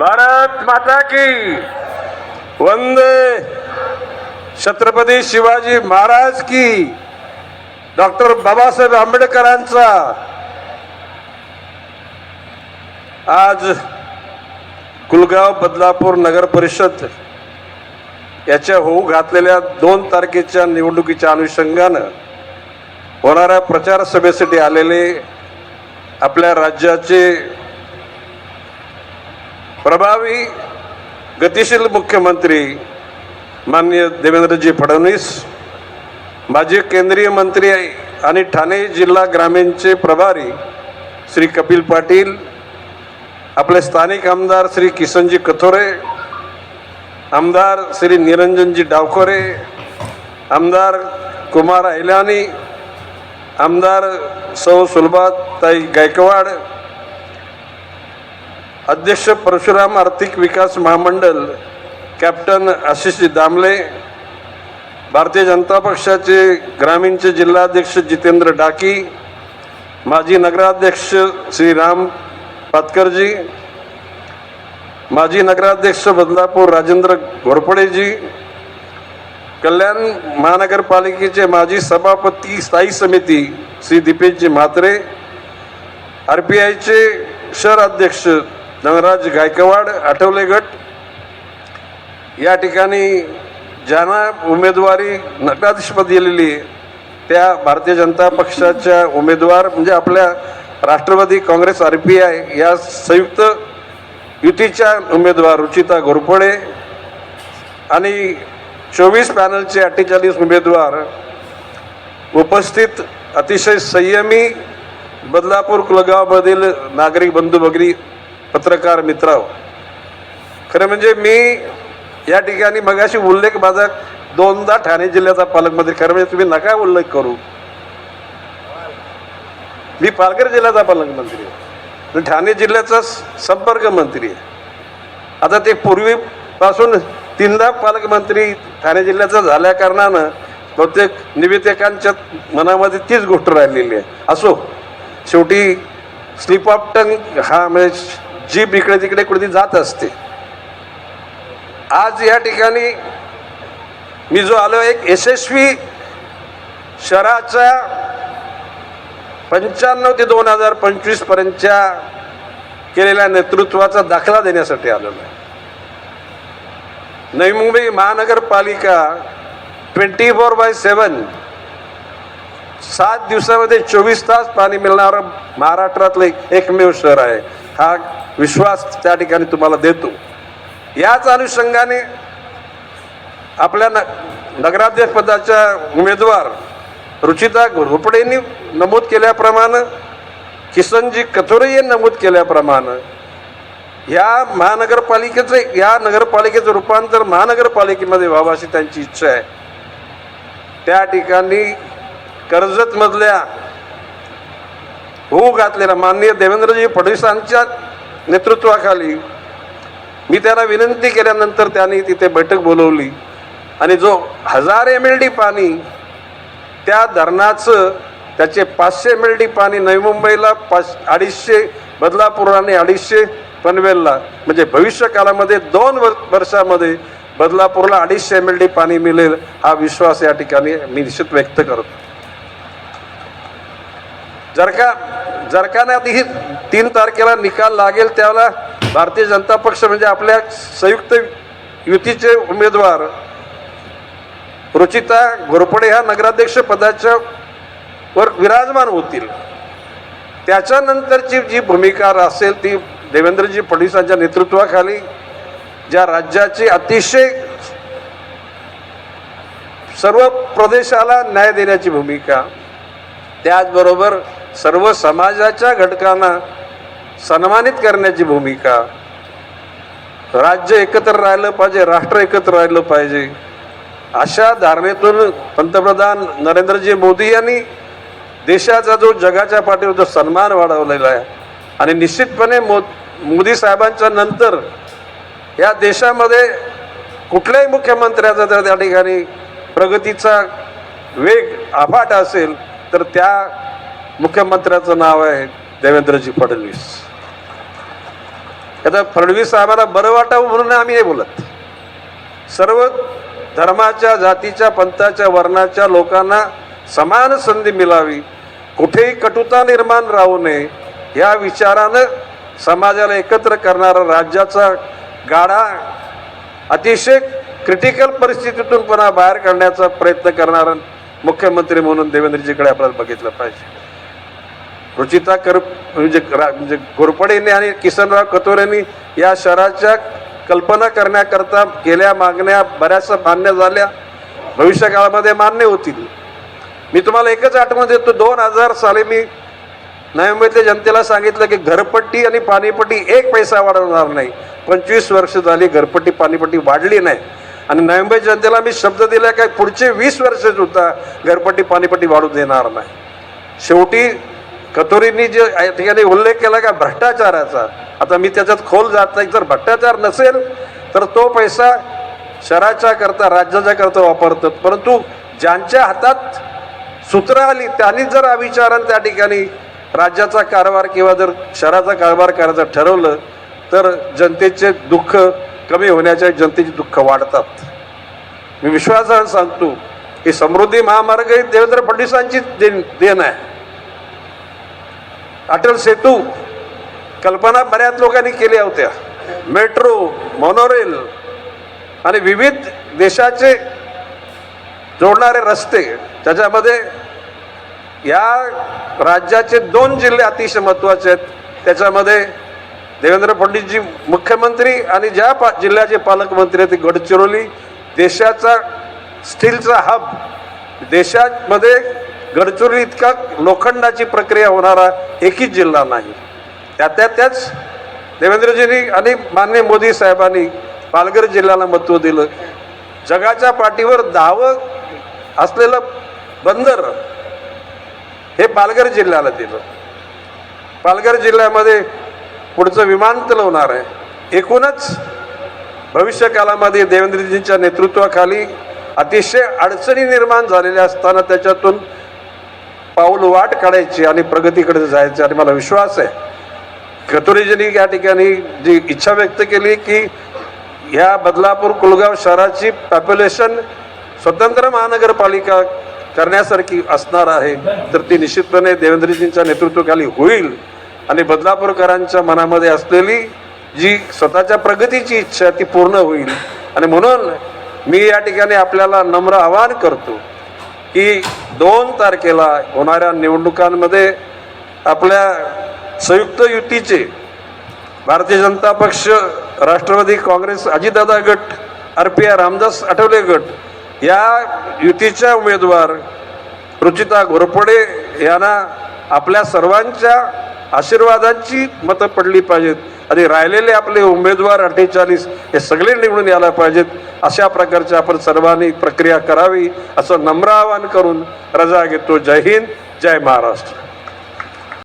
भारत माता की। वंदे। छत्रपती शिवाजी महाराज की। डॉक्टर बाबासाहेब आंबेडकरांचा। आज कुलगाव बदलापूर नगर परिषद याच्या होऊ घातलेल्या दोन तारखेच्या निवडणुकीच्या अनुषंगानं होणाऱ्या प्रचार सभेसाठी आलेले आपल्या राज्याचे प्रभावी गतिशील मुख्यमंत्री माननीय देवेंद्रजी फडणवीस माजी केंद्रीय मंत्री आणि ठाणे जिल्हा ग्रामीणचे प्रभारी श्री कपिल पाटील आपले स्थानिक आमदार श्री किसनजी कथोरे आमदार श्री निरंजनजी डावखोरे आमदार कुमार ऐलानी आमदार सौ सुलभाताई गायकवाड अध्यक्ष परशुराम आर्थिक विकास महामंडळ कॅप्टन आशिषजी दामले भारतीय जनता पक्षाचे ग्रामीणचे जिल्हाध्यक्ष जितेंद्र डाकी माजी नगराध्यक्ष श्री राम पातकरजी माजी नगराध्यक्ष बदलापूर राजेंद्र घोरपडेजी कल्याण महानगरपालिकेचे माजी सभापती स्थायी समिती श्री दीपेशजी म्हात्रे आर पी आयचे शहर अध्यक्ष धनराज गायकवाड आठवले गट. या ठिकाणी ज्यांना उमेदवारी नकाराधीशपद दिलेली त्या भारतीय जनता पक्षाच्या उमेदवार म्हणजे आपल्या Rashtrawadi Congress R P I या संयुक्त युतीच्या उमेदवार रुचिता घोरपडे आणि चोवीस पॅनलचे अठ्ठेचाळीस उमेदवार उपस्थित अतिशय संयमी बदलापूर कुलगावमधील नागरिक बंधू भगिनी पत्रकार मित्राव खरं म्हणजे मी या ठिकाणी मगाशी उल्लेख माझा दोनदा ठाणे जिल्ह्याचा पालकमंत्री खरं म्हणजे तुम्ही नका उल्लेख करू. मी पालघर जिल्ह्याचा पालकमंत्री आहे. ठाणे जिल्ह्याचा संपर्क मंत्री आहे. आता ते पूर्वीपासून तीनदा पालकमंत्री ठाणे जिल्ह्याचा झाल्या कारणानं बहुतेक निवेदकांच्या मनामध्ये तीच गोष्ट राहिलेली आहे. असो शेवटी स्लिप ऑफ टंग हा म्हणजे जीप इकडे तिकडे कुठे जात असते. आज या ठिकाणी मी जो आलो एक यशस्वी शहराच्या पंच्याण्णव ते दोन हजार पंचवीस पर्यंतच्या केलेल्या नेतृत्वाचा दाखला देण्यासाठी आलेलो आहे. नवी मुंबई महानगरपालिका ट्वेंटी फोर बाय सेवन सात दिवसामध्ये चोवीस तास पाणी मिळणारं महाराष्ट्रातलं एक- एकमेव शहर आहे. हा विश्वास त्या ठिकाणी तुम्हाला देतो. याच अनुषंगाने आपल्या न नगराध्यक्षपदाच्या उमेदवार रुचिता घोरपडेंनी नमूद केल्याप्रमाणे किसनजी कथोरे यांनी नमूद केल्याप्रमाणे या महानगरपालिकेचं या नगरपालिकेचं रूपांतर महानगरपालिकेमध्ये व्हावं अशी त्यांची इच्छा आहे. त्या ठिकाणी कर्जतमधल्या होऊ घातलेला माननीय देवेंद्रजी फडणवीसांच्या नेतृत्वाखाली मी त्याला विनंती केल्यानंतर त्यांनी तिथे बैठक बोलवली. आणि जो हजार एम एल डी पाणी त्या धरणाचं त्याचे पाचशे एम एल डी पाणी नवी मुंबईला पाच अडीचशे बदलापूर आणि अडीचशे पनवेलला म्हणजे भविष्य काळामध्ये दोन वर्षामध्ये बदलापूरला अडीचशे एम एल डी पाणी मिळेल हा विश्वास या ठिकाणी मी निश्चित व्यक्त करतो. जर का जर का नाही ही तीन तारखेला निकाल लागेल त्यावेळेला भारतीय जनता पक्ष म्हणजे आपल्या संयुक्त युतीचे उमेदवार रुचिता घोरपडे ह्या नगराध्यक्ष पदाच्या वर विराजमान होतील. त्याच्यानंतरची जी भूमिका असेल ती देवेंद्रजी फडणवीसांच्या नेतृत्वाखाली ज्या राज्याची अतिशय सर्व प्रदेशाला न्याय देण्याची भूमिका त्याचबरोबर सर्व समाजाच्या घटकांना सन्मानित करण्याची भूमिका. राज्य एकत्र राहिलं पाहिजे राष्ट्र एकत्र राहिलं पाहिजे. अशा धारणेतून पंतप्रधान नरेंद्रजी मोदी यांनी देशाचा जो जगाच्या पाठीवर जो सन्मान वाढवलेला आहे आणि निश्चितपणे मो मोदी साहेबांच्या नंतर या देशामध्ये कुठल्याही मुख्यमंत्र्याचा जर त्या ठिकाणी प्रगतीचा वेग आफाट असेल तर त्या मुख्यमंत्र्याचं नाव आहे देवेंद्रजी फडणवीस. आता फडणवीस साहेबांना बरं वाटावं म्हणून आम्ही हे बोलत. सर्व धर्माच्या जातीच्या पंथाच्या वर्णाच्या लोकांना समान संधी मिळावी. कुठेही कटुता निर्माण राहू नये. या विचारानं समाजाला एकत्र करणारा राज्याचा गाडा अतिशय क्रिटिकल परिस्थितीतून पुन्हा बाहेर काढण्याचा प्रयत्न करणारा मुख्यमंत्री म्हणून देवेंद्रजीकडे आपल्याला बघितलं पाहिजे. रुचिता कर म्हणजे रा- म्हणजे घोरपडेने आणि किसनराव कतोरेंनी या शहराच्या कल्पना करण्याकरता केल्या मागण्या बऱ्याचशा मान्य झाल्या. भविष्य काळामध्ये मान्य होतील. मी तुम्हाला एकच आठवण देतो. दोन हजार साली मी नवी मुंबईतल्या जनतेला सांगितलं की घरपट्टी आणि पाणीपट्टी एक पैसा वाढवणार नाही. पंचवीस वर्ष झाली घरपट्टी पाणीपट्टी वाढली नाही. आणि नवी मुंबई जनतेला मी शब्द दिला काय पुढचे वीस वर्ष सुद्धा घरपट्टी पाणीपट्टी वाढू देणार नाही. शेवटी कतोरींनी जे या ठिकाणी उल्लेख केला का भ्रष्टाचाराचा? आता मी त्याच्यात खोल जात नाही. जर भ्रष्टाचार नसेल तर तो पैसा शहराच्या करता राज्याच्या करता वापरतात. परंतु ज्यांच्या हातात सूत्र आली त्यांनी जर अविचारानं त्या ठिकाणी राज्याचा कारभार किंवा जर शहराचा कारभार करायचं ठरवलं तर जनतेचे दुःख कमी होण्याच्या जनतेचे दुःख वाढतात. मी विश्वासानं सांगतो की समृद्धी महामार्ग ही देवेंद्र फडणवीसांची देण देण आहे. अटल सेतू. कल्पना बऱ्याच लोकांनी केल्या होत्या. मेट्रो मोनोरेल आणि विविध देशाचे जोडणारे रस्ते. त्याच्यामध्ये या राज्याचे दोन जिल्हे अतिशय महत्त्वाचे आहेत. त्याच्यामध्ये देवेंद्र फडणवीसजी मुख्यमंत्री आणि ज्या पा जिल्ह्याचे पालकमंत्री आहेत ते गडचिरोली. देशाचा स्टीलचा हब देशामध्ये गडचिरोली इतका लोखंडाची प्रक्रिया होणारा एकही जिल्हा नाही. त्या त्याच देवेंद्रजींनी आणि मान्य मोदी साहेबांनी पालघर जिल्ह्याला महत्त्व दिलं. जगाच्या पाठीवर दहावं असलेलं बंदर हे पालघर जिल्ह्याला दिलं. पालघर जिल्ह्यामध्ये पुढचं विमानतळ होणार आहे. एकूणच भविष्यकालामध्ये देवेंद्रजींच्या नेतृत्वाखाली अतिशय अडचणी निर्माण झालेल्या असताना त्याच्यातून पाऊल वाट काढायची आणि प्रगतीकडे जायचं आणि मला विश्वास आहे. कतुरीजींनी या ठिकाणी जी इच्छा व्यक्त केली की ह्या बदलापूर कुलगाव शहराची पॉप्युलेशन स्वतंत्र महानगरपालिका करण्यासारखी असणार आहे तर ती निश्चितपणे देवेंद्रजींच्या नेतृत्वाखाली होईल. आणि बदलापूरकरांच्या मनामध्ये असलेली जी स्वतःच्या प्रगतीची इच्छा ती पूर्ण होईल. आणि म्हणून मी या ठिकाणी आपल्याला नम्र आवाहन करतो की दोन तारखेला होणाऱ्या निवडणुकांमध्ये आपल्या संयुक्त युतीचे भारतीय जनता पक्ष राष्ट्रवादी काँग्रेस अजितदादा गट R P R Ramdas Athawale गट या युतीच्या उमेदवार रुचिता घोरपडे यांना आपल्या सर्वांच्या आशीर्वादांची मतं पडली पाहिजेत. आणि राहिलेले आपले उमेदवार अठ्ठेचाळीस हे सगळे निवडून यायला पाहिजेत. अशा प्रकारची आपण सर्वांनी प्रक्रिया करावी असं नम्र आवाहन करून रजा घेतो. जय हिंद जय महाराष्ट्र.